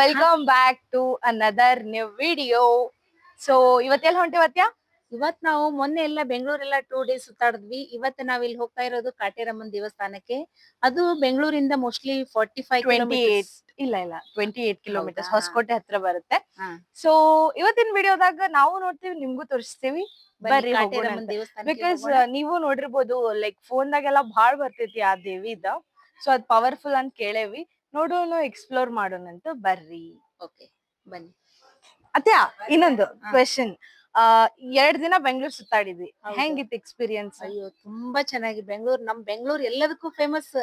Welcome back to another new video. So ಇವತ್ತೆಲ್ಲ ಹೊಂಟಿವತ್ಯಾ ಇವತ್ ನಾವು ಮೊನ್ನೆ ಎಲ್ಲ ಬೆಂಗಳೂರೆಲ್ಲ ಟೂ ಡೇಸ್ ಸುತ್ತಾಡಿದ್ವಿ. ಇವತ್ತು ನಾವ್ ಇಲ್ಲಿ ಹೋಗ್ತಾ ಇರೋದು ಕಾಟೇರಮ್ಮನ್ ದೇವಸ್ಥಾನಕ್ಕೆ. ಅದು ಬೆಂಗಳೂರಿಂದ mostly forty five twenty eight ಇಲ್ಲ ಇಲ್ಲ. Twenty eight kilometre? ಹೊಸಕೋಟೆ ಹತ್ರ ಬರುತ್ತೆ. ಸೊ ಇವತ್ತಿನ ವಿಡಿಯೋದಾಗ ನಾವು ನೋಡ್ತೀವಿ ನಿಮ್ಗೂ ತೋರಿಸ್ತೀವಿ. ಬರ್ರಿ ಬಿಕಾಸ್ ನೀವು ನೋಡಿರ್ಬೋದು ಲೈಕ್ ಫೋನ್ದಾಗೆಲ್ಲ ಬಾಳ್ ಬರ್ತೈತಿ ಆ ದೇವಿದ. ಸೊ ಅದ್ ಪವರ್ಫುಲ್ ಅಂತ ಕೇಳೇವಿ. ನೋಡೋಣ ಎಕ್ಸ್ಪ್ಲೋರ್ ಮಾಡೋಣಂತ ಬರ್ರಿ. ಓಕೆ ಬನ್ನಿ. ಅತ್ಯ ಇನ್ನೊಂದು. ಕ್ವೆಶನ್ ಎರಡ್ ದಿನ ಬೆಂಗಳೂರು ಸುತ್ತಾಡಿದ್ವಿ. ಹೆಂಗಿತ್ತು ಎಕ್ಸ್ಪೀರಿಯನ್ಸ್ ಅಯ್ಯೋ ತುಂಬಾ ಚೆನ್ನಾಗಿ. ಬೆಂಗಳೂರು ನಮ್ ಬೆಂಗಳೂರು ಎಲ್ಲದಕ್ಕೂ ಫೇಮಸ್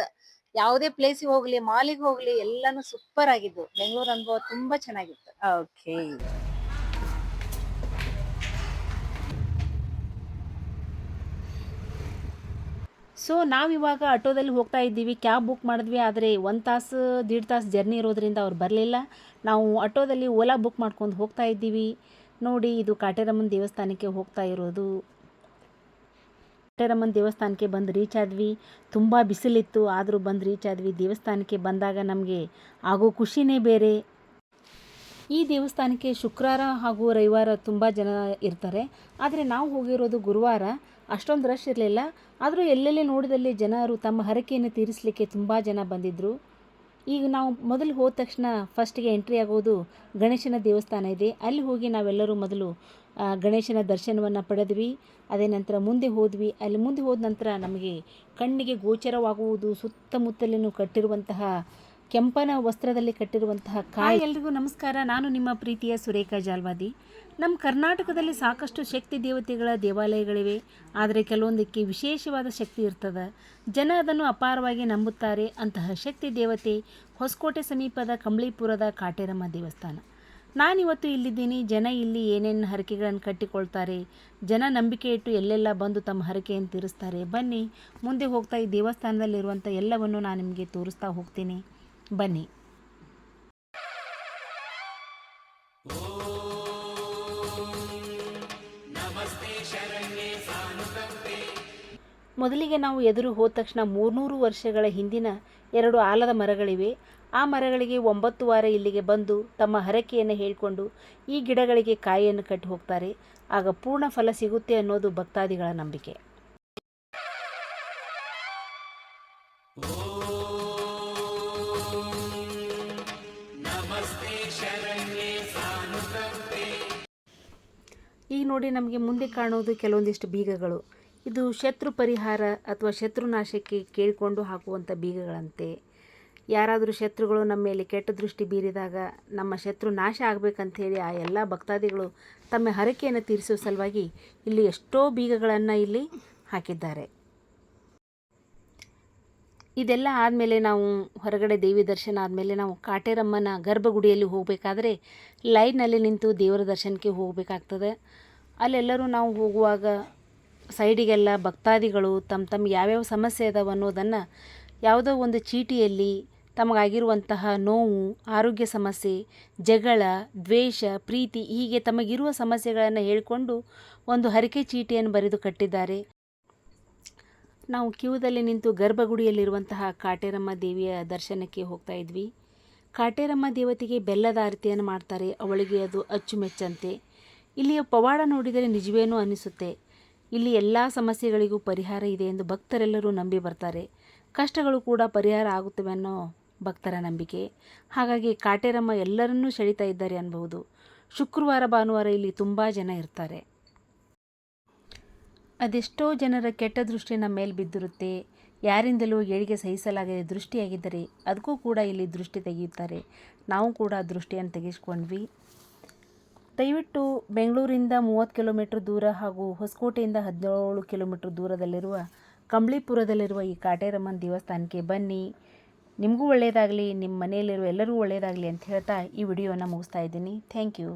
ಯಾವುದೇ ಪ್ಲೇಸ್ ಹೋಗ್ಲಿ ಮಾಲಿಗೆ ಹೋಗ್ಲಿ ಎಲ್ಲಾನು ಸೂಪರ್ ಆಗಿದ್ದು. ಬೆಂಗಳೂರು ಅನುಭವ ತುಂಬಾ ಚೆನ್ನಾಗಿತ್ತು. ಓಕೆ ಸೊ ನಾವಿವಾಗ ಆಟೋದಲ್ಲಿ ಹೋಗ್ತಾ ಇದ್ದೀವಿ. ಕ್ಯಾಬ್ ಬುಕ್ ಮಾಡಿದ್ವಿ, ಆದರೆ ಒಂದು ತಾಸು, ದೀಡ್ ತಾಸು ಜರ್ನಿ ಇರೋದ್ರಿಂದ ಅವ್ರು ಬರಲಿಲ್ಲ. ನಾವು ಆಟೋದಲ್ಲಿ ಓಲಾ ಬುಕ್ ಮಾಡ್ಕೊಂಡು ಹೋಗ್ತಾ ಇದ್ದೀವಿ. ನೋಡಿ, ಇದು ಕಾಟೇರಮ್ಮನ ದೇವಸ್ಥಾನಕ್ಕೆ ಹೋಗ್ತಾ ಇರೋದು. ಕಾಟೇರಮ್ಮನ ದೇವಸ್ಥಾನಕ್ಕೆ ಬಂದು ರೀಚ್ ಆದ್ವಿ. ತುಂಬ ಬಿಸಿಲಿತ್ತು, ಆದರೂ ಬಂದು ರೀಚ್ ಆದ್ವಿ. ದೇವಸ್ಥಾನಕ್ಕೆ ಬಂದಾಗ ನಮಗೆ ಆಗೋ ಖುಷಿನೇ ಬೇರೆ. ಈ ದೇವಸ್ಥಾನಕ್ಕೆ ಶುಕ್ರವಾರ ಹಾಗೂ ರವಿವಾರ ತುಂಬ ಜನ ಇರ್ತಾರೆ. ಆದರೆ ನಾವು ಹೋಗಿರೋದು ಗುರುವಾರ. ಅಷ್ಟೊಂದು ರಶ್ ಇರಲಿಲ್ಲ. ಆದರೂ ಎಲ್ಲೆಲ್ಲಿ ನೋಡಿದಲ್ಲಿ ಜನರು ತಮ್ಮ ಹರಕೆಯನ್ನು ತೀರಿಸಲಿಕ್ಕೆ ತುಂಬ ಜನ ಬಂದಿದ್ದರು ಈಗ ನಾವು ಮೊದಲು ಹೋದ ತಕ್ಷಣ ಫಸ್ಟಿಗೆ ಎಂಟ್ರಿ ಆಗೋದು ಗಣೇಶನ ದೇವಸ್ಥಾನ ಇದೆ. ಅಲ್ಲಿ ಹೋಗಿ ನಾವೆಲ್ಲರೂ ಮೊದಲು ಗಣೇಶನ ದರ್ಶನವನ್ನು ಪಡೆದ್ವಿ. ಅದೇ ನಂತರ ಮುಂದೆ ಹೋದ್ವಿ. ಅಲ್ಲಿ ಮುಂದೆ ಹೋದ ನಂತರ ನಮಗೆ ಕಣ್ಣಿಗೆ ಗೋಚರವಾಗುವುದು, ಸುತ್ತಮುತ್ತಲಿನೂ ಕಟ್ಟಿರುವಂತಹ ಕೆಂಪನ ವಸ್ತ್ರದಲ್ಲಿ ಕಟ್ಟಿರುವಂತಹ ಕಾಯಿ. ಎಲ್ರಿಗೂ ನಮಸ್ಕಾರ. ನಾನು ನಿಮ್ಮ ಪ್ರೀತಿಯ ಸುರೇಖಾ ಜಾಲ್ವಾದಿ. ನಮ್ಮ ಕರ್ನಾಟಕದಲ್ಲಿ ಸಾಕಷ್ಟು ಶಕ್ತಿ ದೇವತೆಗಳ ದೇವಾಲಯಗಳಿವೆ. ಆದರೆ ಕೆಲವೊಂದಕ್ಕೆ ವಿಶೇಷವಾದ ಶಕ್ತಿ ಇರ್ತದೆ. ಜನ ಅದನ್ನು ಅಪಾರವಾಗಿ ನಂಬುತ್ತಾರೆ ಅಂತಹ ಶಕ್ತಿ ದೇವತೆ ಹೊಸಕೋಟೆ ಸಮೀಪದ ಕಂಬಳಿಪುರದ ಕಾಟೇರಮ್ಮ ದೇವಸ್ಥಾನ. ನಾನಿವತ್ತು ಇಲ್ಲಿದ್ದೀನಿ. ಜನ ಇಲ್ಲಿ ಏನೇನು ಹರಕೆಗಳನ್ನು ಕಟ್ಟಿಕೊಳ್ತಾರೆ ಜನ ನಂಬಿಕೆ ಇಟ್ಟು ಎಲ್ಲೆಲ್ಲ ಬಂದು ತಮ್ಮ ಹರಕೆಯನ್ನು ತೀರಿಸ್ತಾರೆ. ಬನ್ನಿ ಮುಂದೆ ಹೋಗ್ತಾ ಈ ದೇವಸ್ಥಾನದಲ್ಲಿರುವಂಥ ಎಲ್ಲವನ್ನು ನಾನು ನಿಮಗೆ ತೋರಿಸ್ತಾ ಹೋಗ್ತೀನಿ. ಬನ್ನಿ. ಮೊದಲಿಗೆ ನಾವು ಎದುರು ಹೋದ ತಕ್ಷಣ ಮೂರ್ನೂರು ವರ್ಷಗಳ ಹಿಂದಿನ ಎರಡು ಆಲದ ಮರಗಳಿವೆ. ಆ ಮರಗಳಿಗೆ ಒಂಬತ್ತು ವಾರ ಇಲ್ಲಿಗೆ ಬಂದು ತಮ್ಮ ಹರಕೆಯನ್ನು ಹೇಳಿಕೊಂಡು ಈ ಗಿಡಗಳಿಗೆ ಕಾಯಿಯನ್ನು ಕಟ್ಟಿ ಹೋಗ್ತಾರೆ. ಆಗ ಪೂರ್ಣ ಫಲ ಸಿಗುತ್ತೆ ಅನ್ನೋದು ಭಕ್ತಾದಿಗಳ ನಂಬಿಕೆ. ನೋಡಿ ನಮಗೆ ಮುಂದೆ ಕಾಣುವುದು ಕೆಲವೊಂದಿಷ್ಟು ಬೀಗಗಳು. ಇದು ಶತ್ರು ಪರಿಹಾರ ಅಥವಾ ಶತ್ರುನಾಶಕ್ಕೆ ಕೇಳಿಕೊಂಡು ಹಾಕುವಂಥ ಬೀಗಗಳಂತೆ. ಯಾರಾದರೂ ಶತ್ರುಗಳು ನಮ್ಮ ಮೇಲೆ ಕೆಟ್ಟ ದೃಷ್ಟಿ ಬೀರಿದಾಗ ನಮ್ಮ ಶತ್ರು ನಾಶ ಆಗಬೇಕಂಥೇಳಿ ಆ ಎಲ್ಲ ಭಕ್ತಾದಿಗಳು ತಮ್ಮ ಹರಕೆಯನ್ನು ತೀರಿಸುವ ಸಲುವಾಗಿ ಇಲ್ಲಿ ಎಷ್ಟೋ ಬೀಗಗಳನ್ನು ಇಲ್ಲಿ ಹಾಕಿದ್ದಾರೆ. ಇದೆಲ್ಲ ಆದಮೇಲೆ ನಾವು ಹೊರಗಡೆ ದೇವಿ ದರ್ಶನ ಆದಮೇಲೆ ನಾವು ಕಾಟೇರಮ್ಮನ ಗರ್ಭಗುಡಿಯಲ್ಲಿ ಹೋಗಬೇಕಾದ್ರೆ ಲೈನಲ್ಲಿ ನಿಂತು ದೇವರ ದರ್ಶನಕ್ಕೆ ಹೋಗಬೇಕಾಗ್ತದೆ. ಅಲ್ಲೆಲ್ಲರೂ ನಾವು ಹೋಗುವಾಗ ಸೈಡಿಗೆಲ್ಲ ಭಕ್ತಾದಿಗಳು ತಮ್ಮ ತಮ್ಮ ಯಾವ್ಯಾವ ಸಮಸ್ಯೆ ಇದಾವೆ ಅನ್ನೋದನ್ನು ಯಾವುದೋ ಒಂದು ಚೀಟಿಯಲ್ಲಿ ತಮಗಾಗಿರುವಂತಹ ನೋವು, ಆರೋಗ್ಯ ಸಮಸ್ಯೆ, ಜಗಳ, ದ್ವೇಷ, ಪ್ರೀತಿ ಹೀಗೆ ತಮಗಿರುವ ಸಮಸ್ಯೆಗಳನ್ನು ಹೇಳಿಕೊಂಡು ಒಂದು ಹರಿಕೆ ಚೀಟಿಯನ್ನು ಬರೆದು ಕಟ್ಟಿದ್ದಾರೆ. ನಾವು ಕ್ಯೂದಲ್ಲಿ ನಿಂತು ಗರ್ಭಗುಡಿಯಲ್ಲಿರುವಂತಹ ಕಾಟೇರಮ್ಮ ದೇವಿಯ ದರ್ಶನಕ್ಕೆ ಹೋಗ್ತಾ ಇದ್ವಿ. ಕಾಟೇರಮ್ಮ ದೇವತೆಗೆ ಬೆಲ್ಲದ ಆರತಿಯನ್ನು ಮಾಡ್ತಾರೆ. ಅವಳಿಗೆ ಅದು ಅಚ್ಚುಮೆಚ್ಚಂತೆ. ಇಲ್ಲಿಯ ಪವಾಡ ನೋಡಿದರೆ ನಿಜವೇನೂ ಅನಿಸುತ್ತೆ. ಇಲ್ಲಿ ಎಲ್ಲ ಸಮಸ್ಯೆಗಳಿಗೂ ಪರಿಹಾರ ಇದೆ ಎಂದು ಭಕ್ತರೆಲ್ಲರೂ ನಂಬಿ ಬರ್ತಾರೆ. ಕಷ್ಟಗಳು ಕೂಡ ಪರಿಹಾರ ಆಗುತ್ತವೆ ಅನ್ನೋ ಭಕ್ತರ ನಂಬಿಕೆ. ಹಾಗಾಗಿ ಕಾಟೇರಮ್ಮ ಎಲ್ಲರನ್ನೂ ಸೆಳೀತಾ ಇದ್ದಾರೆ ಅನ್ಬಹುದು. ಶುಕ್ರವಾರ ಭಾನುವಾರ ಇಲ್ಲಿ ತುಂಬ ಜನ ಇರ್ತಾರೆ. ಅದೆಷ್ಟೋ ಜನರ ಕೆಟ್ಟ ದೃಷ್ಟಿ ನಮ್ಮ ಮೇಲೆ ಬಿದ್ದಿರುತ್ತೆ. ಯಾರಿಂದಲೂ ಏಳಿಗೆ ಸಹಿಸಲಾಗದೆ ದೃಷ್ಟಿಯಾಗಿದ್ದರೆ, ಅದಕ್ಕೂ ಕೂಡ ಇಲ್ಲಿ ದೃಷ್ಟಿ ತೆಗೆಯುತ್ತಾರೆ. ನಾವು ಕೂಡ ದೃಷ್ಟಿಯನ್ನು ತೆಗೆಸ್ಕೊಂಡ್ವಿ. ದಯವಿಟ್ಟು ಬೆಂಗಳೂರಿಂದ ಮೂವತ್ತು ಕಿಲೋಮೀಟ್ರ್ ದೂರ ಹಾಗೂ ಹೊಸಕೋಟೆಯಿಂದ ಹದಿನೇಳು ಕಿಲೋಮೀಟ್ರ್ ದೂರದಲ್ಲಿರುವ ಕಂಬಳಿಪುರದಲ್ಲಿರುವ ಈ ಕಾಟೇರಮ್ಮನ ದೇವಸ್ಥಾನಕ್ಕೆ ಬನ್ನಿ. ನಿಮಗೂ ಒಳ್ಳೆಯದಾಗಲಿ ನಿಮ್ಮ ಮನೆಯಲ್ಲಿರುವ ಎಲ್ಲರಿಗೂ ಒಳ್ಳೆಯದಾಗಲಿ ಅಂತ ಹೇಳ್ತಾ ಈ ವಿಡಿಯೋನ ಮುಗಿಸ್ತಾ ಇದ್ದೀನಿ. Thank you